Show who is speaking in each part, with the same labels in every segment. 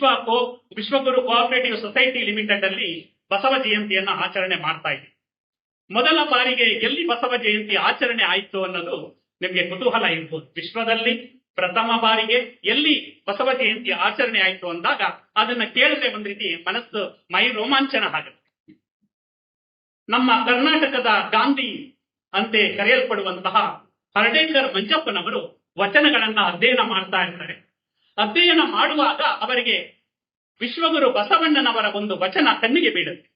Speaker 1: ನಾವು ಈ ವಿಶ್ವ ಕೋ ವಿಶ್ವಗುರು ಕೋಆಪರೇಟಿವ್ ಸೊಸೈಟಿ ಲಿಮಿಟೆಡ್ ಅಲ್ಲಿ ಬಸವ ಜಯಂತಿಯನ್ನ ಆಚರಣೆ ಮಾಡ್ತಾ ಇದೆ. ಮೊದಲ ಬಾರಿಗೆ ಎಲ್ಲಿ ಬಸವ ಜಯಂತಿ ಆಚರಣೆ ಆಯಿತು ಅನ್ನೋದು ನಿಮಗೆ ಕುತೂಹಲ ಇರ್ಬೋದು. ವಿಶ್ವದಲ್ಲಿ ಪ್ರಥಮ ಬಾರಿಗೆ ಎಲ್ಲಿ ಬಸವ ಜಯಂತಿ ಆಚರಣೆ ಆಯಿತು ಅಂದಾಗ ಅದನ್ನ ಕೇಳಿದ್ರೆ ಒಂದ್ ರೀತಿ ಮನಸ್ಸು ಮೈ ರೋಮಾಂಚನ ಆಗುತ್ತೆ. ನಮ್ಮ ಕರ್ನಾಟಕದ ಗಾಂಧಿ ಅಂತೆ ಕರೆಯಲ್ಪಡುವಂತಹ ಹರ್ಡೇಕರ್ ಮಂಜಪ್ಪನವರು ವಚನಗಳನ್ನ ಅಧ್ಯಯನ ಮಾಡ್ತಾ ಇರ್ತಾರೆ. ಅಧ್ಯಯನ ಮಾಡುವಾಗ ಅವರಿಗೆ ವಿಶ್ವಗುರು ಬಸವಣ್ಣನವರ ಒಂದು ವಚನ ಕಣ್ಣಿಗೆ ಬೀಳುತ್ತೆ.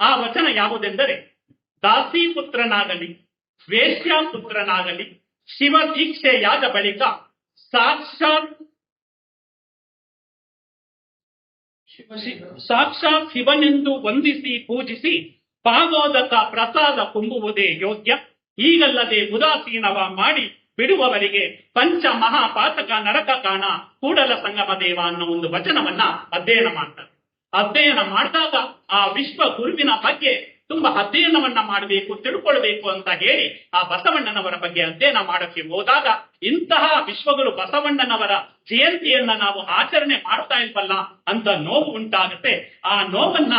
Speaker 1: ಆ ವಚನ ಯಾವುದೆಂದರೆ ದಾಸಿ ಪುತ್ರನಾಗಲಿ ವೇಶ್ಯ ಪುತ್ರನಾಗಲಿ ಶಿವ ದೀಕ್ಷೆಯಾದ ಬಳಿಕ ಸಾಕ್ಷಾತ್ ಸಾಕ್ಷಾತ್ ಶಿವನೆಂದು ವಂದಿಸಿ ಪೂಜಿಸಿ ಪಾಗೋದಕ ಪ್ರಸಾದ ತುಂಬುವುದೇ ಯೋಗ್ಯ. ಈಗಲ್ಲದೆ ಉದಾಸೀನವ ಮಾಡಿ ಬಿಡುವವರಿಗೆ ಪಂಚ ಮಹಾಪಾತಕ ನರಕ ಕಾಣ ಕೂಡಲ ಸಂಗಮ ದೇವ ಅನ್ನೋ ಒಂದು ವಚನವನ್ನ ಅಧ್ಯಯನ ಮಾಡ್ತಾರೆ. ಅಧ್ಯಯನ ಮಾಡಿದಾಗ ಆ ವಿಶ್ವ ಗುರುವಿನ ಬಗ್ಗೆ ತುಂಬಾ ಅಧ್ಯಯನವನ್ನ ಮಾಡಬೇಕು, ತಿಳ್ಕೊಳ್ಬೇಕು ಅಂತ ಹೇಳಿ ಆ ಬಸವಣ್ಣನವರ ಬಗ್ಗೆ ಅಧ್ಯಯನ ಮಾಡಕ್ಕೆ ಹೋದಾಗ ಇಂತಹ ವಿಶ್ವಗಳು ಬಸವಣ್ಣನವರ ಜಯಂತಿಯನ್ನ ನಾವು ಆಚರಣೆ ಮಾಡ್ತಾ ಇಲ್ವಲ್ಲ ಅಂತ ನೋವು ಉಂಟಾಗುತ್ತೆ. ಆ ನೋವನ್ನ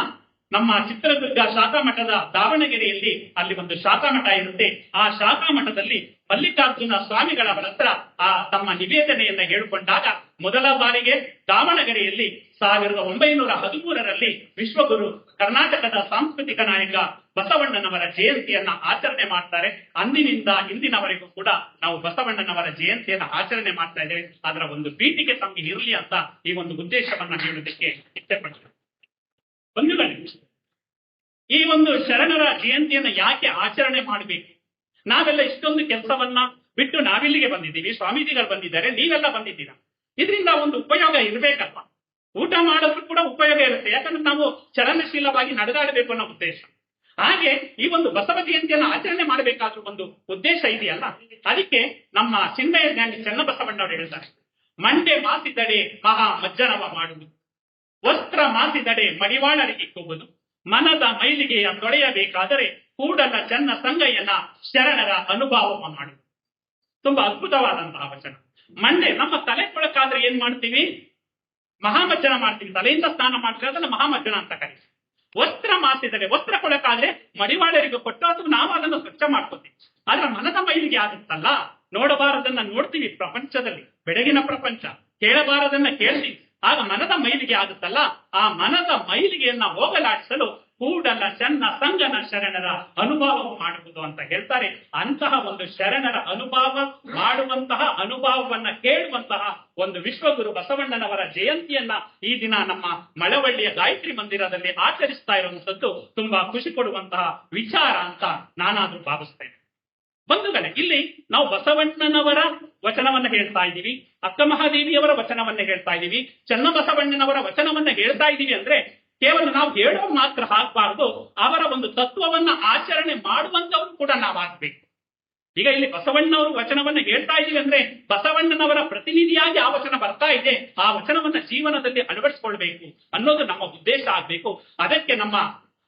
Speaker 1: ನಮ್ಮ ಚಿತ್ರದುರ್ಗ ಶಾಖಾ ಮಠದ ದಾವಣಗೆರೆಯಲ್ಲಿ ಅಲ್ಲಿ ಒಂದು ಶಾಖಾ ಮಠ ಇರುತ್ತೆ. ಆ ಶಾಖಾ ಮಠದಲ್ಲಿ ಮಲ್ಲಿಕಾರ್ಜುನ ಸ್ವಾಮಿಗಳ ಹತ್ರ ಆ ತಮ್ಮ ನಿವೇದನೆಯನ್ನ ಹೇಳಿಕೊಂಡಾಗ ಮೊದಲ ಬಾರಿಗೆ ದಾವಣಗೆರೆಯಲ್ಲಿ ಸಾವಿರದ ಒಂಬೈನೂರ ಹದಿಮೂರರಲ್ಲಿ ವಿಶ್ವಗುರು ಕರ್ನಾಟಕದ ಸಾಂಸ್ಕೃತಿಕ ನಾಯಕ ಬಸವಣ್ಣನವರ ಜಯಂತಿಯನ್ನ ಆಚರಣೆ ಮಾಡ್ತಾರೆ. ಅಂದಿನಿಂದ ಇಂದಿನವರೆಗೂ ಕೂಡ ನಾವು ಬಸವಣ್ಣನವರ ಜಯಂತಿಯನ್ನ ಆಚರಣೆ ಮಾಡ್ತಾ ಇದ್ದೇವೆ. ಅದರ ಒಂದು ಪೀಠಿಗೆ ತಮಗೆ ಇರಲಿ ಅಂತ ಈ ಒಂದು ಉದ್ದೇಶವನ್ನ ಹೇಳೋದಕ್ಕೆ ಇಷ್ಟಪಡ್ತೇನೆ. ಬಂಧುಗಳೇ ಈ ಒಂದು ಶರಣರ ಜಯಂತಿಯನ್ನ ಯಾಕೆ ಆಚರಣೆ ಮಾಡಬೇಕು? ನಾವೆಲ್ಲ ಇಷ್ಟೊಂದು ಕೆಲಸವನ್ನ ಬಿಟ್ಟು ನಾವಿಲ್ಲಿಗೆ ಬಂದಿದ್ದೀವಿ. ಸ್ವಾಮೀಜಿಗಳು ಬಂದಿದ್ದಾರೆ, ನೀವೆಲ್ಲ ಬಂದಿದ್ದೀರಾ? ಇದರಿಂದ ಒಂದು ಉಪಯೋಗ ಇರಬೇಕಪ್ಪ. ಊಟ ಮಾಡೋದ್ರೂ ಕೂಡ ಉಪಯೋಗ ಇರುತ್ತೆ. ಯಾಕಂದ್ರೆ ನಾವು ಚಲನಶೀಲವಾಗಿ ನಡೆದಾಡಬೇಕು ಅನ್ನೋ ಉದ್ದೇಶ. ಹಾಗೆ ಈ ಒಂದು ಬಸವ ಜಯಂತಿಯನ್ನ ಆಚರಣೆ ಮಾಡಬೇಕಾದ್ರೂ ಒಂದು ಉದ್ದೇಶ ಇದೆಯಲ್ಲ? ಅದಕ್ಕೆ ನಮ್ಮ ಚಿನ್ಮಯ ಜ್ಞಾನಿ ಚನ್ನಬಸವಣ್ಣವರು ಹೇಳ್ತಾರೆ, ಮಂಡೆ ಮಾಸಿದಡೆ ಮಹಾ ಮಜ್ಜನವ ಮಾಡುವುದು. ವಸ್ತ್ರ ಮಾಸಿದಡೆ ಮಡಿವಾಳರಿಗಿಕ್ಕುವುದು ಮನದ ಮೈಲಿಗೆಯ ತೊಳೆಯಬೇಕಾದರೆ ಕೂಡಲ ಚನ್ನ ಸಂಗಯ್ಯನ ಶರಣರ ಅನುಭವ ಮಾಡಿ. ತುಂಬಾ ಅದ್ಭುತವಾದಂತಹ ವಚನ. ಮಂಡೆ, ನಮ್ಮ ತಲೆ ಕೊಳಕಾದ್ರೆ ಏನ್ ಮಾಡ್ತೀವಿ? ಮಹಾಮಜ್ಜನ ಮಾಡ್ತೀವಿ, ತಲೆಯಿಂದ ಸ್ನಾನ ಮಾಡ್ತೀವಿ, ಅದನ್ನ ಮಹಾಮಜ್ಜನ ಅಂತ ಕರೀತೀವಿ. ವಸ್ತ್ರ ಮಾಸಿದರೆ ವಸ್ತ್ರ ಕೊಳಕಾದ್ರೆ ಮಡಿವಾಳರಿಗೆ ಕೊಟ್ಟು ಅಥವಾ ನಾವು ಅದನ್ನು ಸ್ವಚ್ಛ ಮಾಡ್ಕೋತೀವಿ. ಆದ್ರೆ ಮನದ ಮೈಲಿಗೆ ಆಗುತ್ತಲ್ಲ? ನೋಡಬಾರದನ್ನ ನೋಡ್ತೀವಿ ಪ್ರಪಂಚದಲ್ಲಿ. ಬೆಳಗಿನ ಪ್ರಪಂಚ. ಕೇಳಬಾರದನ್ನ ಕೇಳ್ತೀವಿ. ಆಗ ಮನದ ಮೈಲಿಗೆ ಆಗುತ್ತಲ್ಲ? ಆ ಮನದ ಮೈಲಿಗೆಯನ್ನ ಹೋಗಲಾಡಿಸಲು ಕೂಡಲ ಚನ್ನ ಸಂಗನ ಶರಣರ ಅನುಭವ ಮಾಡುವುದು ಅಂತ ಹೇಳ್ತಾರೆ. ಅಂತಹ ಒಂದು ಶರಣರ ಅನುಭವ ಮಾಡುವಂತಹ ಅನುಭವವನ್ನ ಕೇಳುವಂತಹ ಒಂದು ವಿಶ್ವಗುರು ಬಸವಣ್ಣನವರ ಜಯಂತಿಯನ್ನ ಈ ದಿನ ನಮ್ಮ ಮಳವಳ್ಳಿಯ ಗಾಯತ್ರಿ ಮಂದಿರದಲ್ಲಿ ಆಚರಿಸ್ತಾ ಇರುವಂತದ್ದು ತುಂಬಾ ಖುಷಿ ಕೊಡುವಂತಹ ವಿಚಾರ ಅಂತ ನಾನಾದ್ರೂ ಭಾವಿಸ್ತೇನೆ. ಬಂಧುಗಳೇ, ಇಲ್ಲಿ ನಾವು ಬಸವಣ್ಣನವರ ವಚನವನ್ನ ಹೇಳ್ತಾ ಇದ್ದೀವಿ, ಅಕ್ಕ ಮಹಾದೇವಿಯವರ ವಚನವನ್ನ ಹೇಳ್ತಾ ಇದ್ದೀವಿ ಚನ್ನಬಸವಣ್ಣನವರ ವಚನವನ್ನ ಹೇಳ್ತಾ ಇದ್ದೀವಿ ಅಂದ್ರೆ ಕೇವಲ ನಾವು ಹೇಳೋ ಮಾತ್ರ ಆಗಬಾರದು, ಅವರ ಒಂದು ತತ್ವವನ್ನ ಆಚರಣೆ ಮಾಡುವಂತವ್ರು ಕೂಡ ನಾವು ಹಾಕ್ಬೇಕು ಈಗ ಇಲ್ಲಿ ಬಸವಣ್ಣವರು ವಚನವನ್ನ ಹೇಳ್ತಾ ಇದ್ದೀವಿ ಅಂದ್ರೆ ಬಸವಣ್ಣನವರ ಪ್ರತಿನಿಧಿಯಾಗಿ ಆ ವಚನ ಬರ್ತಾ ಇದೆ, ಆ ವಚನವನ್ನ ಜೀವನದಲ್ಲಿ ಅಳವಡಿಸಿಕೊಳ್ಬೇಕು ಅನ್ನೋದು ನಮ್ಮ ಉದ್ದೇಶ ಆಗ್ಬೇಕು. ಅದಕ್ಕೆ ನಮ್ಮ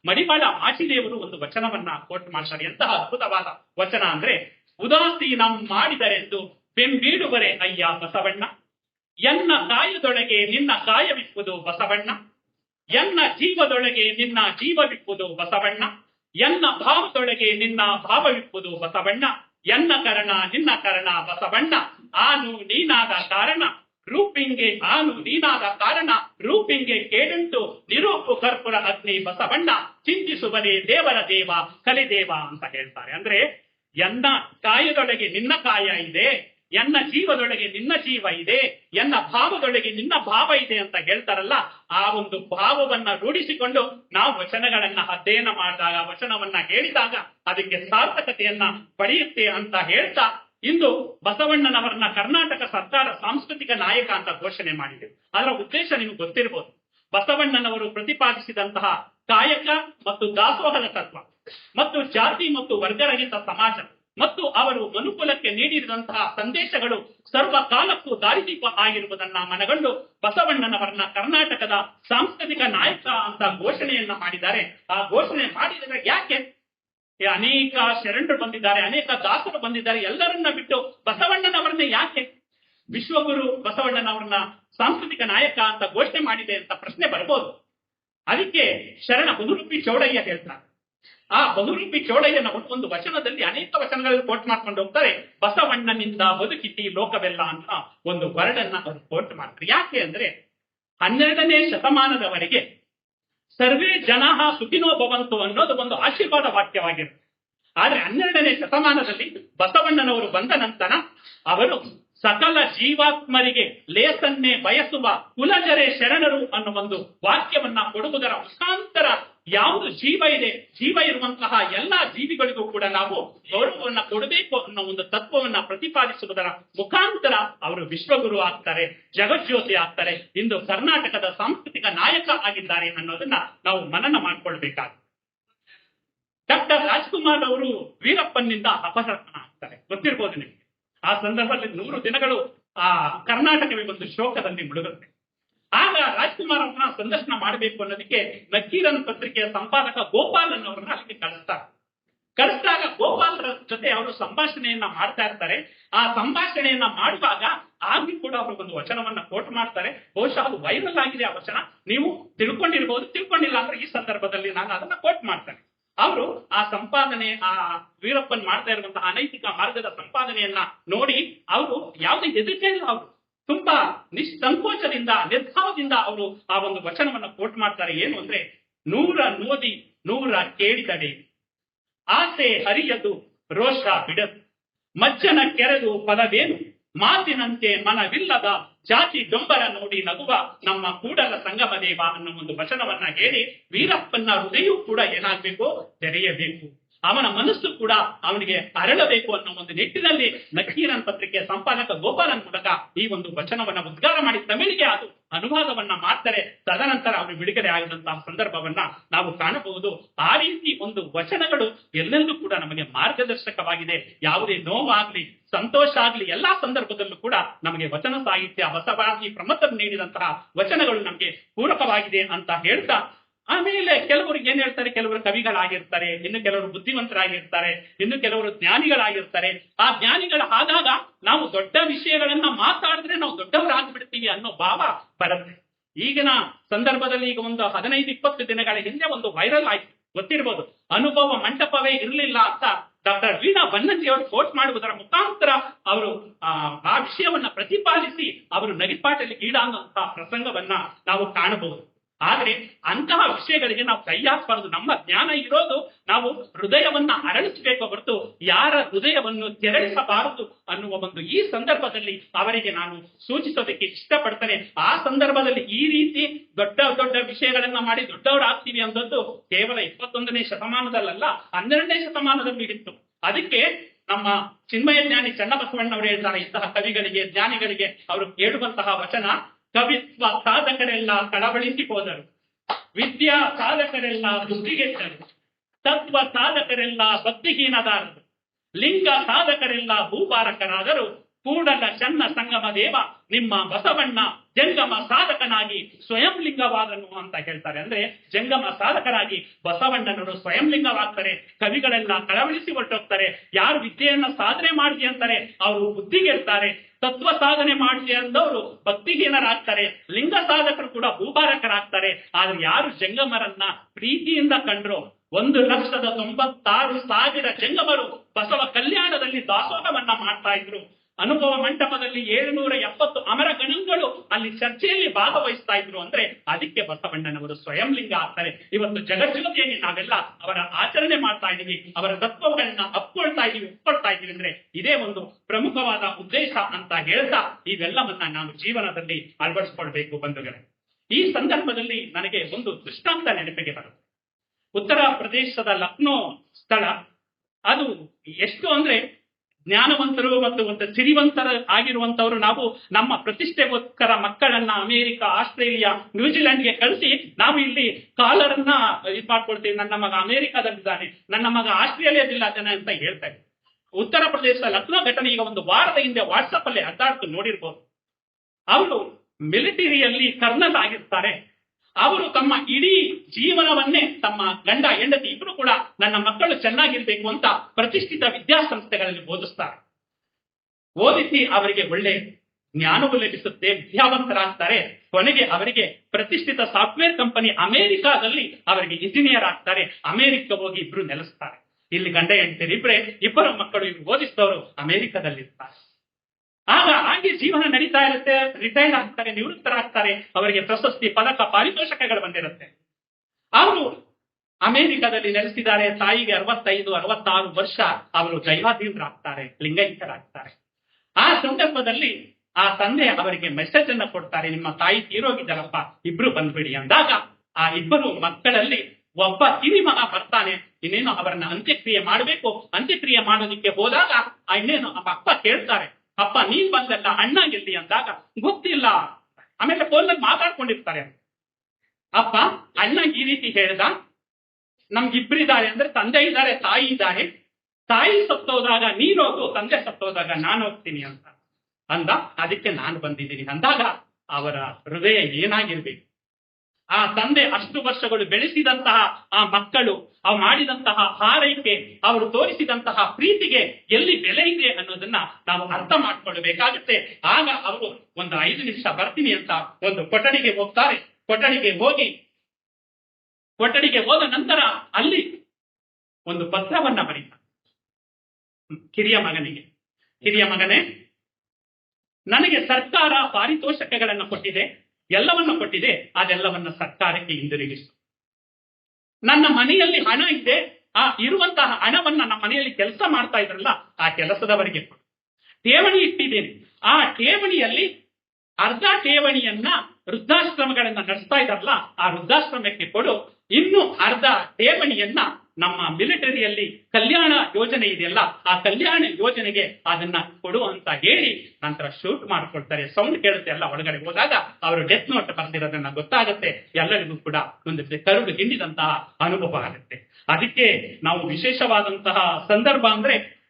Speaker 1: ಮಡಿವಾಳ ಆಚಿದೇವರು ಒಂದು ವಚನವನ್ನ ಕೋಟ್ ಮಾಡ್ತಾರೆ. ಎಂತಹ ಅದ್ಭುತವಾದ ವಚನ ಅಂದ್ರೆ, ಉದಾಸೀನ ಮಾಡಿದರೆಂದು ಬೆಂಬೀಡುವರೆ ಅಯ್ಯ ಬಸವಣ್ಣ. ಎನ್ನ ಕಾಯದೊಳಗೆ ನಿನ್ನ ಕಾಯವಿಪ್ಪುದು ಬಸವಣ್ಣ. ಎನ್ನ ಜೀವದೊಳಗೆ ನಿನ್ನ ಜೀವವಿಪ್ಪುದು ಬಸವಣ್ಣ. ಎನ್ನ ಭಾವದೊಳಗೆ ನಿನ್ನ ಭಾವವಿಪ್ಪುದು ಬಸವಣ್ಣ. ಎನ್ನ ಕರಣ ನಿನ್ನ ಕರಣ ಬಸವಣ್ಣ. ಆನು ನೀನಾದ ಕಾರಣ ರೂಪಿಂಗೆ ಆನು ನೀನಾದ ಕಾರಣ ರೂಪಿಂಗೆ ಕೇಳಂಟು ನಿರೂಪು ಕರ್ಪುರ ಅಗ್ನಿ ಬಸವಣ್ಣ ಚಿಂತಿಸುವನೇ ದೇವರ ದೇವ ಕಲಿದೇವ ಅಂತ ಹೇಳ್ತಾರೆ. ಅಂದ್ರೆ ಎನ್ನ ಕಾಯದೊಳಗೆ ನಿನ್ನ ಕಾಯ ಇದೆ, ಎನ್ನ ಜೀವದೊಳಗೆ ನಿನ್ನ ಜೀವ ಇದೆ, ಎನ್ನ ಭಾವದೊಳಗೆ ನಿನ್ನ ಭಾವ ಇದೆ ಅಂತ ಹೇಳ್ತಾರಲ್ಲ, ಆ ಒಂದು ಭಾವವನ್ನ ರೂಢಿಸಿಕೊಂಡು ನಾವು ವಚನಗಳನ್ನ ಅಧ್ಯಯನ ಮಾಡಿದಾಗ, ವಚನವನ್ನ ಹೇಳಿದಾಗ ಅದಕ್ಕೆ ಸಾರ್ಥಕತೆಯನ್ನ ಪಡೆಯುತ್ತೆ ಅಂತ ಹೇಳ್ತಾ ಇಂದು ಬಸವಣ್ಣನವರನ್ನ ಕರ್ನಾಟಕ ಸರ್ಕಾರ ಸಾಂಸ್ಕೃತಿಕ ನಾಯಕ ಅಂತ ಘೋಷಣೆ ಮಾಡಿದೆ. ಅದರ ಉದ್ದೇಶ ನಿಮಗೆ ಗೊತ್ತಿರಬಹುದು ಬಸವಣ್ಣನವರು ಪ್ರತಿಪಾದಿಸಿದಂತಹ ಕಾಯಕ ಮತ್ತು ದಾಸೋಹದ ತತ್ವ ಮತ್ತು ಜಾತಿ ಮತ್ತು ವರ್ಗರಹಿತ ಸಮಾಜ ಮತ್ತು ಅವರು ಮನುಕುಲಕ್ಕೆ ನೀಡಿದಂತಹ ಸಂದೇಶಗಳು ಸರ್ವ ಕಾಲಕ್ಕೂ ದಾರಿದೀಪ ಆಗಿರುವುದನ್ನ ಮನಗಂಡು ಬಸವಣ್ಣನವರನ್ನ ಕರ್ನಾಟಕದ ಸಾಂಸ್ಕೃತಿಕ ನಾಯಕ ಅಂತ ಘೋಷಣೆಯನ್ನ ಮಾಡಿದ್ದಾರೆ. ಆ ಘೋಷಣೆ ಮಾಡಿದರೆ ಯಾಕೆ? ಅನೇಕ ಶರಣರು ಬಂದಿದ್ದಾರೆ, ಅನೇಕ ದಾಸರು ಬಂದಿದ್ದಾರೆ, ಎಲ್ಲರನ್ನ ಬಿಟ್ಟು ಬಸವಣ್ಣನವರನ್ನ ಯಾಕೆ? ವಿಶ್ವಗುರು ಬಸವಣ್ಣನವರನ್ನ ಸಾಂಸ್ಕೃತಿಕ ನಾಯಕ ಅಂತ ಘೋಷಣೆ ಮಾಡಿದೆ ಅಂತ ಪ್ರಶ್ನೆ ಬರಬಹುದು ಅದಕ್ಕೆ ಶರಣ ಬಹುರೂಪಿ ಚೌಡಯ್ಯ ಹೇಳ್ತಾರೆ. ಆ ಬಹುರೂಪಿ ಚೌಡಯ್ಯನ ಒಂದು ವಚನದಲ್ಲಿ ಅನೇಕ ವಚನಗಳಲ್ಲಿ ಕೋಟ್ ಮಾಡ್ಕೊಂಡು ಹೋಗ್ತಾರೆ, ಬಸವಣ್ಣನಿಂದ ಬದುಕಿಟ್ಟಿ ಲೋಕವೆಲ್ಲ ಅಂತ ಒಂದು ವರ್ಡನ್ನ ಅವರು ಕೋಟ್ ಮಾಡ್ತಾರೆ. ಯಾಕೆ ಅಂದ್ರೆ ಹನ್ನೆರಡನೇ ಶತಮಾನದವರೆಗೆ ಸರ್ವೇ ಜನ ಸುಖಿನೋ ಭವಂತು ಅನ್ನೋದು ಒಂದು ಆಶೀರ್ವಾದ ವಾಕ್ಯವಾಗಿರುತ್ತೆ. ಆದ್ರೆ ಹನ್ನೆರಡನೇ ಶತಮಾನದಲ್ಲಿ ಬಸವಣ್ಣನವರು ಬಂದ ನಂತರ ಅವರು ಸಕಲ ಜೀವಾತ್ಮರಿಗೆ ಲೇಸನ್ನೇ ಬಯಸುವ ಕುಲಜರೆ ಶರಣರು ಅನ್ನೋ ಒಂದು ವಾಕ್ಯವನ್ನ ಕೊಡುವುದರ ಮುಖಾಂತರ ಯಾವುದು ಜೀವ ಇದೆ? ಜೀವ ಇರುವಂತಹ ಎಲ್ಲಾ ಜೀವಿಗಳಿಗೂ ಕೂಡ ನಾವು ಗೌರವವನ್ನ ಕೊಡಬೇಕು ಅನ್ನೋ ಒಂದು ತತ್ವವನ್ನ ಪ್ರತಿಪಾದಿಸುವುದರ ಮುಖಾಂತರ ಅವರು ವಿಶ್ವಗುರು ಆಗ್ತಾರೆ, ಜಗಜ್ಯೋತಿ ಆಗ್ತಾರೆ, ಇಂದು ಕರ್ನಾಟಕದ ಸಾಂಸ್ಕೃತಿಕ ನಾಯಕ ಆಗಿದ್ದಾರೆ ಅನ್ನೋದನ್ನ ನಾವು ಮನನ ಮಾಡಿಕೊಳ್ಬೇಕಾಗ್ತದೆ ಡಾಕ್ಟರ್ ರಾಜ್ಕುಮಾರ್ ಅವರು ವೀರಪ್ಪನಿಂದ ಅಪಹರಣ ಆಗ್ತಾರೆ. ಗೊತ್ತಿರ್ಬೋದು ನಿಮಗೆ? ಆ ಸಂದರ್ಭದಲ್ಲಿ ನೂರು ದಿನಗಳು ಆ ಕರ್ನಾಟಕವೇ ಒಂದು ಶೋಕದಲ್ಲಿ ಮುಳುಗುತ್ತೆ. ಆಗ ರಾಜ್ಕುಮಾರ್ ಅವ್ರನ್ನ ಸಂದರ್ಶನ ಮಾಡಬೇಕು ಅನ್ನೋದಕ್ಕೆ ನಕೀರನ್ ಪತ್ರಿಕೆಯ ಸಂಪಾದಕ ಗೋಪಾಲನ್ ಅವರನ್ನ ಅಲ್ಲಿಗೆ ಕಳಿಸ್ತಾರೆ ಕಳಿಸಿದಾಗ ಗೋಪಾಲರ ಜೊತೆ ಅವರು ಸಂಭಾಷಣೆಯನ್ನ ಮಾಡ್ತಾ ಇರ್ತಾರೆ. ಆ ಸಂಭಾಷಣೆಯನ್ನ ಮಾಡುವಾಗ ಆಗ್ಲೂ ಕೂಡ ಅವರು ಒಂದು ವಚನವನ್ನ ಕೋಟ್ ಮಾಡ್ತಾರೆ. ಬಹುಶಃ ಅದು ವೈರಲ್ ಆಗಿದೆ ಆ ವಚನ. ನೀವು ತಿಳ್ಕೊಂಡಿರ್ಬೋದು, ತಿಳ್ಕೊಂಡಿಲ್ಲ ಅಂದ್ರೆ ಈ ಸಂದರ್ಭದಲ್ಲಿ ನಾನು ಅದನ್ನ ಕೋಟ್ ಮಾಡ್ತೇನೆ. ಅವರು ಆ ಸಂಪಾದನೆ, ಆ ವೀರಪ್ಪನ್ ಮಾಡ್ತಾ ಇರುವಂತಹ ಅನೈತಿಕ ಮಾರ್ಗದ ಸಂಪಾದನೆಯನ್ನ ನೋಡಿ ಅವರು ಯಾವುದೇ ಹೆದರಿಕೆ ಇಲ್ಲ ಅವರು. ತುಂಬಾ ನಿಸ್ಸಂಕೋಚದಿಂದ, ನಿರ್ಧಾರದಿಂದ ಅವರು ಆ ಒಂದು ವಚನವನ್ನ ಕೋಟ್ ಮಾಡ್ತಾರೆ. ಏನು ಅಂದ್ರೆ, ನೂರ ನೋದಿ, ನೂರ ಕೇಳಿದಡೆ. ಆಸೆ ಹರಿಯದು, ರೋಷ ಬಿಡದು. ಮಜ್ಜನ ಕೆರೆದು ಪದವೇನು? ಮಾತಿನಂತೆ ಮನವಿಲ್ಲದ ಜಾತಿ ಡೊಂಬರ ನೋಡಿ ನಗುವ ನಮ್ಮ ಕೂಡಲ ಸಂಗಮ ದೇವ ಅನ್ನೋ ಒಂದು ವಚನವನ್ನ ಹೇಳಿ ವೀರಪ್ಪನ ಹೃದಯ ಕೂಡ ಏನಾಗಬೇಕು ತೆರೆಯಬೇಕು. ಅವನ ಮನಸ್ಸು ಕೂಡ ಅವನಿಗೆ ಅರಳಬೇಕು ಅನ್ನೋ ಒಂದು ನಿಟ್ಟಿನಲ್ಲಿ ನಕೀರನ್ ಪತ್ರಿಕೆ ಸಂಪಾದಕ ಗೋಪಾಲನ್ ಮೂಲಕ ಈ ಒಂದು ವಚನವನ್ನ ಉದ್ಗಾರ ಮಾಡಿ ತಮಿಳಿಗೆ ಅದು ಅನುವಾದವನ್ನ ಮಾಡ್ತಾರೆ. ತದನಂತರ ಅವರು ಬಿಡುಗಡೆ ಆಗದಂತಹ ಸಂದರ್ಭವನ್ನ ನಾವು ಕಾಣಬಹುದು. ಆ ರೀತಿ ಒಂದು ವಚನಗಳು ಎಲ್ಲೆಲ್ಲೂ ಕೂಡ ನಮಗೆ ಮಾರ್ಗದರ್ಶಕವಾಗಿದೆ. ಯಾವುದೇ ನೋವಾಗ್ಲಿ, ಸಂತೋಷ ಆಗ್ಲಿ, ಎಲ್ಲಾ ಸಂದರ್ಭದಲ್ಲೂ ಕೂಡ ನಮಗೆ ವಚನ ಸಾಹಿತ್ಯ ಹೊಸವಾಗಿ ಪ್ರಮತ್ತ ನೀಡಿದಂತಹ ವಚನಗಳು ನಮಗೆ ಪೂರಕವಾಗಿದೆ ಅಂತ ಹೇಳ್ತಾ ಆಮೇಲೆ ಕೆಲವರು ಏನ್ ಹೇಳ್ತಾರೆ? ಕೆಲವರು ಕವಿಗಳಾಗಿರ್ತಾರೆ, ಇನ್ನು ಕೆಲವರು ಬುದ್ಧಿವಂತರಾಗಿರ್ತಾರೆ, ಇನ್ನು ಕೆಲವರು ಜ್ಞಾನಿಗಳಾಗಿರ್ತಾರೆ. ಆ ಜ್ಞಾನಿಗಳ ಆದಾಗ ನಾವು ದೊಡ್ಡ ವಿಷಯಗಳನ್ನ ಮಾತಾಡಿದ್ರೆ ನಾವು ದೊಡ್ಡವರಾಗ್ಬಿಡ್ತೀವಿ ಅನ್ನೋ ಭಾವ ಬರುತ್ತೆ. ಈಗಿನ ಸಂದರ್ಭದಲ್ಲಿ ಈಗ ಒಂದು ಹದಿನೈದು, ಇಪ್ಪತ್ತು ದಿನಗಳ ಹಿಂದೆ ಒಂದು ವೈರಲ್ ಆಯ್ತು. ಗೊತ್ತಿರ್ಬೋದು. ಅನುಭವ ಮಂಟಪವೇ ಇರಲಿಲ್ಲ ಅಂತ ಡಾಕ್ಟರ್ ವೀಣಾ ಬನ್ನಂಜಿ ಅವರು ಕೋಟ್ ಮಾಡುವುದರ ಮುಖಾಂತರ ಅವರು, ಆ ವಿಷಯವನ್ನ ಪ್ರತಿಪಾದಿಸಿ ಅವರು ನಗಿಪಾಟಲ್ಲಿ ಈಡಾಗುವಂತಹ ಪ್ರಸಂಗವನ್ನ ನಾವು ಕಾಣಬಹುದು. ಆದ್ರೆ ಅಂತಹ ವಿಷಯಗಳಿಗೆ ನಾವು ಕೈ ಹಾಕಬಾರದು ನಮ್ಮ ಜ್ಞಾನ ಇರೋದು ನಾವು ಹೃದಯವನ್ನ ಅರಳಿಸಬೇಕು ಹೊರತು ಯಾರ ಹೃದಯವನ್ನು ತೆರಳಿಸಬಾರದು ಅನ್ನುವ ಒಂದು ಈ ಸಂದರ್ಭದಲ್ಲಿ ಅವರಿಗೆ ನಾನು ಸೂಚಿಸೋದಕ್ಕೆ ಇಷ್ಟಪಡ್ತೇನೆ. ಆ ಸಂದರ್ಭದಲ್ಲಿ ಈ ರೀತಿ ದೊಡ್ಡ ದೊಡ್ಡ ವಿಷಯಗಳನ್ನ ಮಾಡಿ ದೊಡ್ಡವರಾಗ್ತೀವಿ ಅಂದದ್ದು ಕೇವಲ ಇಪ್ಪತ್ತೊಂದನೇ ಶತಮಾನದಲ್ಲ ಹನ್ನೆರಡನೇ ಶತಮಾನದಲ್ಲಿ ಇತ್ತು. ಅದಕ್ಕೆ ನಮ್ಮ ಚಿನ್ಮಯ ಜ್ಞಾನಿ ಚನ್ನಬಸವಣ್ಣವರು ಹೇಳ್ತಾರೆ, ಇಂತಹ ಕವಿಗಳಿಗೆ, ಜ್ಞಾನಿಗಳಿಗೆ ಅವರು ಕೇಳುವಂತಹ ವಚನ ಕವಿತ್ವ ಸಾಧಕರೆಲ್ಲ ಕಳವಳಿಸಿ ಹೋದರು ವಿದ್ಯಾ ಸಾಧಕರೆಲ್ಲ ಬುದ್ಧಿಗೆಟ್ಟರು. ತತ್ವ ಸಾಧಕರೆಲ್ಲ ಭಕ್ತಿಹೀನದಾರರು ಲಿಂಗ ಸಾಧಕರೆಲ್ಲ ಭೂಪಾರಕರಾದರು. ಕೂಡಲ ಚನ್ನ ಸಂಗಮ ದೇವ, ನಿಮ್ಮ ಬಸವಣ್ಣ, ಜಂಗಮ ಸಾಧಕನಾಗಿ ಸ್ವಯಂ ಲಿಂಗವಾದನು ಅಂತ ಹೇಳ್ತಾರೆ. ಅಂದ್ರೆ ಜಂಗಮ ಸಾಧಕರಾಗಿ ಬಸವಣ್ಣನರು ಸ್ವಯಂ ಲಿಂಗವಾಗ್ತಾರೆ ಕವಿಗಳೆಲ್ಲ ಕಳವಳಿಸಿ ಹೊರಟೋಗ್ತಾರೆ. ಯಾರು ವಿದ್ಯೆಯನ್ನ ಸಾಧನೆ ಮಾಡಿದೆ ಅಂತಾರೆ, ಅವರು ಬುದ್ಧಿಗೆಡ್ತಾರೆ. ತತ್ವ ಸಾಧನೆ ಮಾಡ್ಲಿ ಅಂದವರು ಭಕ್ತಿಹೀನರಾಗ್ತಾರೆ ಲಿಂಗ ಸಾಧಕರು ಕೂಡ ಭೂಭಾರಕರಾಗ್ತಾರೆ. ಆದ್ರೆ ಯಾರು ಜಂಗಮರನ್ನ ಪ್ರೀತಿಯಿಂದ ಕಂಡ್ರು ಒಂದು ಲಕ್ಷದ ತೊಂಬತ್ತಾರು ಸಾವಿರ ಜಂಗಮರು ಬಸವ ಕಲ್ಯಾಣದಲ್ಲಿ ದಾಸೋಹವನ್ನ ಮಾಡ್ತಾ ಇದ್ರು. ಅನುಭವ ಮಂಟಪದಲ್ಲಿ ಏಳುನೂರ ಎಪ್ಪತ್ತು ಅಮರ ಗಣಗಳು ಅಲ್ಲಿ ಚರ್ಚೆಯಲ್ಲಿ ಭಾಗವಹಿಸ್ತಾ ಇದ್ರು ಅಂದ್ರೆ ಅದಕ್ಕೆ ಬಸವಣ್ಣನವರು ಸ್ವಯಂ ಲಿಂಗ ಆಗ್ತಾರೆ. ಇವತ್ತು ಜಗಜ್ಯೋತಿಯಲ್ಲಿ ನಾವೆಲ್ಲ ಅವರ ಆಚರಣೆ ಮಾಡ್ತಾ ಇದ್ದೀವಿ, ಅವರ ತತ್ವಗಳನ್ನ ಅಪ್ಕೊಳ್ತಾ ಇದ್ದೀವಿ, ಒಪ್ಕೊಳ್ತಾ ಇದ್ದೀವಿ ಅಂದ್ರೆ ಇದೇ ಒಂದು ಪ್ರಮುಖವಾದ ಉದ್ದೇಶ ಅಂತ ಹೇಳ್ತಾ ಇವೆಲ್ಲವನ್ನ ನಾವು ಜೀವನದಲ್ಲಿ ಅಳವಡಿಸ್ಕೊಳ್ಬೇಕು ಬಂಧುಗಳೇ. ಈ ಸಂದರ್ಭದಲ್ಲಿ ನನಗೆ ಒಂದು ದೃಷ್ಟಾಂತ ನೆನಪಿಗೆ ಬರುತ್ತೆ. ಉತ್ತರ ಪ್ರದೇಶದ ಲಕ್ನೋ ಸ್ಥಳ, ಅದು ಎಷ್ಟು ಅಂದ್ರೆ ಜ್ಞಾನವಂತರು ಮತ್ತು ಒಂದು ಸಿರಿವಂತರ ಆಗಿರುವಂತವರು ನಾವು ನಮ್ಮ ಪ್ರತಿಷ್ಠೆಗೋಸ್ಕರ ಮಕ್ಕಳನ್ನ ಅಮೆರಿಕ, ಆಸ್ಟ್ರೇಲಿಯಾ, ನ್ಯೂಜಿಲೆಂಡ್ಗೆ ಕಳಿಸಿ ನಾವು ಇಲ್ಲಿ ಕಾಲರನ್ನ ಇದು ಮಾಡ್ಕೊಳ್ತೀವಿ. ನನ್ನ ಮಗ ಅಮೆರಿಕಾದಲ್ಲಿದ್ದಾನೆ. ನನ್ನ ಮಗ ಆಸ್ಟ್ರೇಲಿಯಾದಲ್ಲಿ ಅದನ್ನ ಅಂತ ಹೇಳ್ತಾ ಇದ್ವಿ ಉತ್ತರ ಪ್ರದೇಶದ ಲಕ್ನೋ ಘಟನೆ ಈಗ ಒಂದು ವಾರದ ಹಿಂದೆ ವಾಟ್ಸಪ್ ಅಲ್ಲಿ ಅಡ್ಡಾಡ್ತು ನೋಡಿರ್ಬೋದು. ಅವರು ಮಿಲಿಟರಿಯಲ್ಲಿ ಕರ್ನಲ್ ಆಗಿರ್ತಾರೆ. ಅವರು ತಮ್ಮ ಇಡೀ ಜೀವನವನ್ನೇ ತಮ್ಮ ಗಂಡ, ಹೆಂಡತಿ ಇಬ್ಬರು ಕೂಡ ನನ್ನ ಮಕ್ಕಳು ಚೆನ್ನಾಗಿರ್ಬೇಕು ಅಂತ ಪ್ರತಿಷ್ಠಿತ ವಿದ್ಯಾಸಂಸ್ಥೆಗಳಲ್ಲಿ ಬೋಧಿಸ್ತಾರೆ. ಓದಿಸಿ ಅವರಿಗೆ ಒಳ್ಳೆ ಜ್ಞಾನವು ಲಭಿಸುತ್ತೆ, ವಿದ್ಯಾವಂತರಾಗ್ತಾರೆ. ಕೊನೆಗೆ ಅವರಿಗೆ ಪ್ರತಿಷ್ಠಿತ ಸಾಫ್ಟ್ವೇರ್ ಕಂಪನಿ ಅಮೆರಿಕಾದಲ್ಲಿ ಅವರಿಗೆ ಇಂಜಿನಿಯರ್ ಆಗ್ತಾರೆ. ಅಮೆರಿಕ ಹೋಗಿ ಇಬ್ರು ನೆಲೆಸ್ತಾರೆ. ಇಲ್ಲಿ ಗಂಡ, ಹೆಂಡತಿ, ಇಬ್ರೆ, ಇಬ್ಬರು ಮಕ್ಕಳು ಇವ್ರು ಓದಿಸಿದವರು ಅಮೆರಿಕದಲ್ಲಿ ಇರ್ತಾರೆ ಆಗ ಹಾಗೆ ಜೀವನ ನಡೀತಾ ಇರುತ್ತೆ, ರಿಟೈರ್ ಆಗ್ತಾರೆ, ನಿವೃತ್ತರಾಗ್ತಾರೆ. ಅವರಿಗೆ ಪ್ರಶಸ್ತಿ, ಪದಕ, ಪಾರಿತೋಷಕಗಳು ಬಂದಿರುತ್ತೆ. ಅವರು ಅಮೆರಿಕದಲ್ಲಿ ನೆಲೆಸಿದ್ದಾರೆ. ತಾಯಿಗೆ ಅರವತ್ತೈದು, ಅರವತ್ತಾರು ವರ್ಷ. ಅವರು ದೈವಾಧೀನರಾಗ್ತಾರೆ ಲಿಂಗೈಕ್ಯರಾಗ್ತಾರೆ ಆ ಸಂದರ್ಭದಲ್ಲಿ ಆ ತಂದೆ ಅವರಿಗೆ ಮೆಸೇಜ್ ಅನ್ನ ಕೊಡ್ತಾರೆ. ನಿಮ್ಮ ತಾಯಿ ತೀರೋಗಿದ್ದಾರಪ್ಪ, ಇಬ್ರು ಬಂದ್ಬಿಡಿ ಅಂದಾಗ ಆ ಇಬ್ಬರು ಮಕ್ಕಳಲ್ಲಿ ಒಬ್ಬ ಕಿರಿ ಮಗ ಬರ್ತಾನೆ. ಇನ್ನೇನು ಅವರನ್ನ ಅಂತ್ಯಕ್ರಿಯೆ ಮಾಡಬೇಕು? ಅಂತ್ಯಕ್ರಿಯೆ ಮಾಡೋದಿಕ್ಕೆ ಹೋದಾಗ ಇನ್ನೇನು ಅಪ್ಪ ಕೇಳ್ತಾರೆ. ಅಪ್ಪ, ನೀನ್ ಬಂದಲ್ಲ ಅಣ್ಣ ಎಲ್ಲಿ ಅಂದಾಗ, ಗೊತ್ತಿಲ್ಲ. ಆಮೇಲೆ ಫೋನಲ್ಲಿ ಮಾತಾಡ್ಕೊಂಡಿರ್ತಾರೆ. ಅಪ್ಪ, ಅಣ್ಣ ಈ ರೀತಿ ಹೇಳ್ದ, ನಮ್ಗಿಬ್ರಿದ್ದಾರೆ ಅಂದ್ರೆ ತಂದೆ ಇದ್ದಾರೆ, ತಾಯಿ ಇದ್ದಾರೆ. ತಾಯಿ ಸತ್ತೋದಾಗ ನೀನ್ ಹೋಗು, ತಂದೆ ಸತ್ತೋದಾಗ ನಾನು ಹೋಗ್ತೀನಿ ಅಂತ ಅಂದ. ಅದಕ್ಕೆ ನಾನು ಬಂದಿದ್ದೀನಿ. ಅಂದಾಗ ಅವರ ಹೃದಯ ಏನಾಗಿರ್ಬೇಕು? ಆ ತಂದೆ ಅಷ್ಟು ವರ್ಷಗಳು ಬೆಳೆಸಿದಂತಹ ಆ ಮಕ್ಕಳು, ಅವು ಮಾಡಿದಂತಹ ಹಾರೈಕೆ, ಅವರು ತೋರಿಸಿದಂತಹ ಪ್ರೀತಿಗೆ ಎಲ್ಲಿ ಬೆಲೆ ಇದೆ ಅನ್ನೋದನ್ನ ನಾವು ಅರ್ಥ ಮಾಡ್ಕೊಳ್ಬೇಕಾಗುತ್ತೆ. ಆಗ ಅವರು ಒಂದು ಐದು ನಿಮಿಷ ಬರ್ತೀನಿ ಅಂತ ಒಂದು ಕೊಠಡಿಗೆ ಹೋಗ್ತಾರೆ. ಕೊಠಡಿಗೆ ಹೋಗಿ, ಕೊಠಡಿಗೆ ಹೋದ ನಂತರ ಅಲ್ಲಿ ಒಂದು ಪತ್ರವನ್ನ ಬರೀತ. ಕಿರಿಯ ಮಗನಿಗೆ. ಕಿರಿಯ ಮಗನೇ, ನನಗೆ ಸರ್ಕಾರ ಪಾರಿತೋಷಕಗಳನ್ನು ಕೊಟ್ಟಿದೆ, ಎಲ್ಲವನ್ನ ಕೊಟ್ಟಿದೆ, ಅದೆಲ್ಲವನ್ನ ಸರ್ಕಾರಕ್ಕೆ ಹಿಂದಿರುಗಿಸು. ನನ್ನ ಮನೆಯಲ್ಲಿ ಹಣ ಇದೆ, ಆ ಇರುವಂತಹ ಹಣವನ್ನ ನಮ್ಮ ಮನೆಯಲ್ಲಿ ಕೆಲಸ ಮಾಡ್ತಾ ಇದ್ರಲ್ಲ, ಆ ಕೆಲಸದವರಿಗೆ ಠೇವಣಿ ಇಟ್ಟಿದ್ದೇನೆ. ಆ ಠೇವಣಿಯಲ್ಲಿ ಅರ್ಧ ಠೇವಣಿಯನ್ನ ವೃದ್ಧಾಶ್ರಮಗಳನ್ನ ನಡೆಸ್ತಾ ಇದಾರಲ್ಲ ಆ ವೃದ್ಧಾಶ್ರಮಕ್ಕೆ ಕೊಡು. ಇನ್ನು ಅರ್ಧ ಠೇವಣಿಯನ್ನ ನಮ್ಮ ಮಿಲಿಟರಿಯಲ್ಲಿ ಕಲ್ಯಾಣ ಯೋಜನೆ ಇದೆಯಲ್ಲ, ಆ ಕಲ್ಯಾಣ ಯೋಜನೆಗೆ ಅದನ್ನ ಕೊಡು ಅಂತ ಹೇಳಿ ನಂತರ ಶೂಟ್ ಮಾಡ್ಕೊಳ್ತಾರೆ. ಸೌಂಡ್ ಕೇಳುತ್ತೆ ಎಲ್ಲ ಒಳಗಡೆ ಹೋದಾಗ, ಅವರು ಡೆತ್ ನೋಟ್ ಬರ್ತಿರೋದನ್ನ ಗೊತ್ತಾಗುತ್ತೆ. ಎಲ್ಲರಿಗೂ ಕೂಡ ಒಂದು ಕರುಡು ಹಿಂಡಿದಂತಹ ಅನುಭವ ಆಗುತ್ತೆ. ಅದಕ್ಕೆ ನಾವು ವಿಶೇಷವಾದಂತಹ ಸಂದರ್ಭ ಅಂದ್ರೆ